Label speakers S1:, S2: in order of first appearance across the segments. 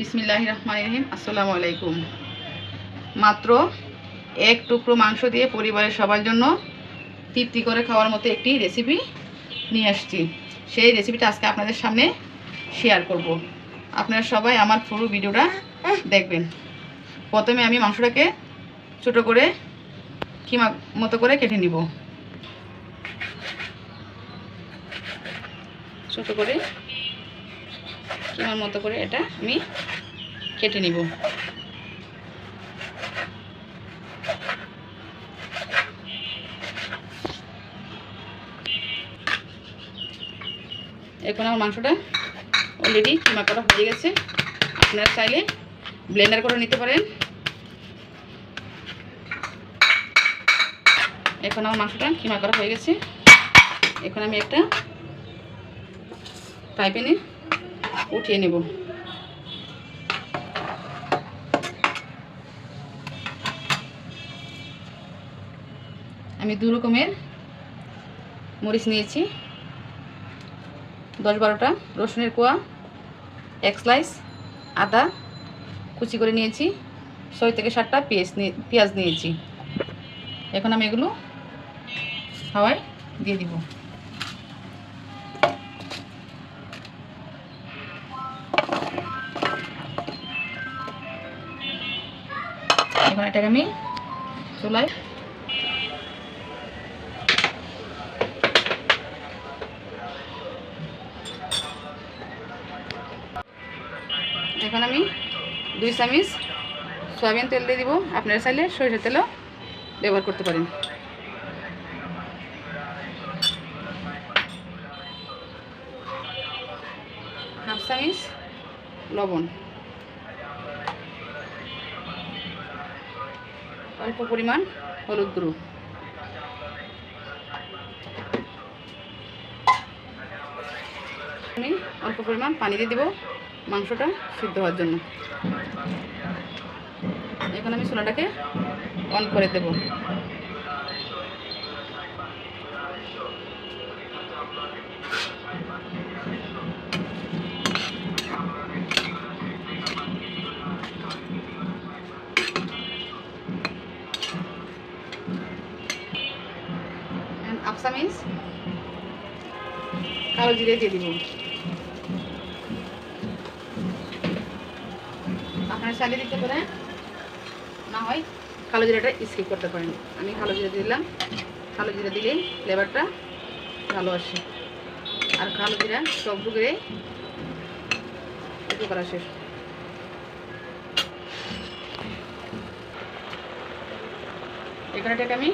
S1: বিসমিল্লাহ রহমান রহিম, আসসালামু আলাইকুম। মাত্র এক টুকরো মাংস দিয়ে পরিবারের সবার জন্য তৃপ্তি করে খাওয়ার মতো একটি রেসিপি নিয়ে আসছি। সেই রেসিপিটা আজকে আপনাদের সামনে শেয়ার করব। আপনারা সবাই আমার পুরো ভিডিওটা দেখবেন। প্রথমে আমি মাংসটাকে ছোটো করে কিমা মতো করে কেটে নিব। ছোটো করে কিমার মতো করে এটা আমি কেটে নিব। এখন আমার মাংসটা অলরেডি কিমা করা হয়ে গেছে। আপনারা চাইলে ব্লেন্ডার করে নিতে পারেন। এখন আমার মাংসটা কিমা করা হয়ে গেছে। এখন আমি একটা ফ্রাই প্যানে উঠিয়ে নেব। আমি দু রকমের মরিচ নিয়েছি। দশ বারোটা রসুনের কোয়া, এক স্লাইস আদা কুচি করে নিয়েছি। ছয় থেকে সাতটা পেঁয়াজ নিয়ে পেঁয়াজ নিয়েছি। এখন আমি এগুলো হাওয়ায় দিয়ে দিব। এখন এটাকে আমি চুলায় এখন আমি দুই চামিচ সয়াবিন তেল দিয়ে দিব। আপনারা চাইলে সরিষার তেলও ব্যবহার করতে পারেন। হাফ চামিচ লবণ। অল্প পরিমাণ হলুদ গুঁড়ো। আমি অল্প পরিমাণ পানি দিয়ে দেবো মাংসটা সিদ্ধ হওয়ার জন্য। এখন আমি সোনাটাকে অন করে দেব। কালো জিরে দিয়ে দিব। আপনারা চালিয়ে দিতে পারেন, না হয় কালো জিরাটা স্কিপ করতে পারেন। আমি কালো জিরা দিলাম। কালো জিরা দিলে ফ্লেভারটা ভালো আসে। আর কালো জিরা সব একটু করা শেষ। এখানেটাকে আমি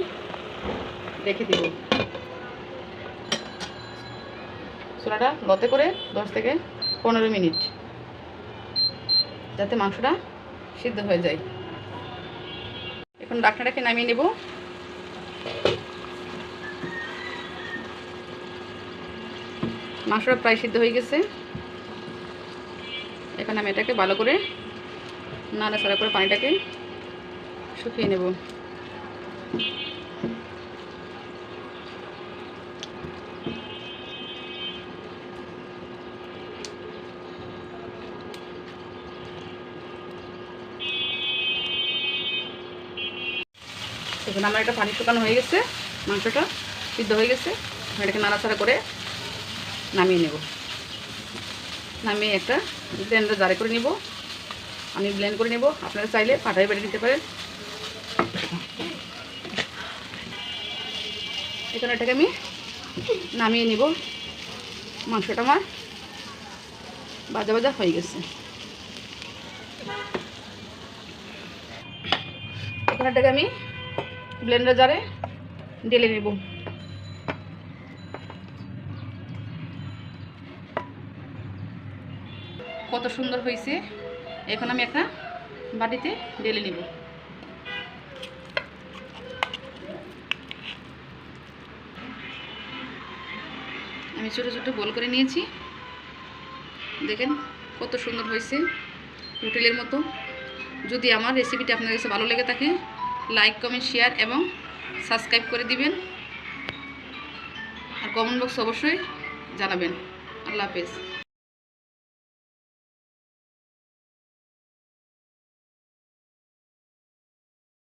S1: রেখে দিব। চুলাটা লতে করে দশ থেকে পনেরো মিনিট, যাতে মাংসটা সিদ্ধ হয়ে যায়। এখন ডাকনাটাকে নামিয়ে নেব। মাংসটা প্রায় সিদ্ধ হয়ে গেছে। এখন আমি এটাকে ভালো করে নাড়াচাড়া করে পানিটাকে শুকিয়ে নেব। দেখুন আমার একটা পানি শুকানো হয়ে গেছে, মাংসটা সিদ্ধ হয়ে গেছে। এটাকে নাড়াচাড়া করে নামিয়ে নেব। নামিয়ে একটা ব্লেন্ডার জারে করে নিব। আমি ব্লেন্ড করে নেব। আপনারা চাইলে পাটায় বেড়ে দিতে পারেন। এখানে এটাকে আমি নামিয়ে নিব। মাংসটা আমার বাজা বাজা হয়ে গেছে। এখানে এটাকে আমি ব্লেন্ডার জারে ঢেলে নেব। কত সুন্দর হয়েছে। এখন আমি একটা বাটিতে ঢেলে নেব। আমি ছোটো ছোটো গোল করে নিয়েছি। দেখেন কত সুন্দর হয়েছে হোটেলের মতো। যদি আমার রেসিপিটা আপনার কাছে ভালো লেগে থাকে লাইক কমেন্ট শেয়ার এবং সাবস্ক্রাইব করে দিবেন। আর কমেন্ট বক্স অবশ্যই জানাবেন। আল্লাহ হাফেজ।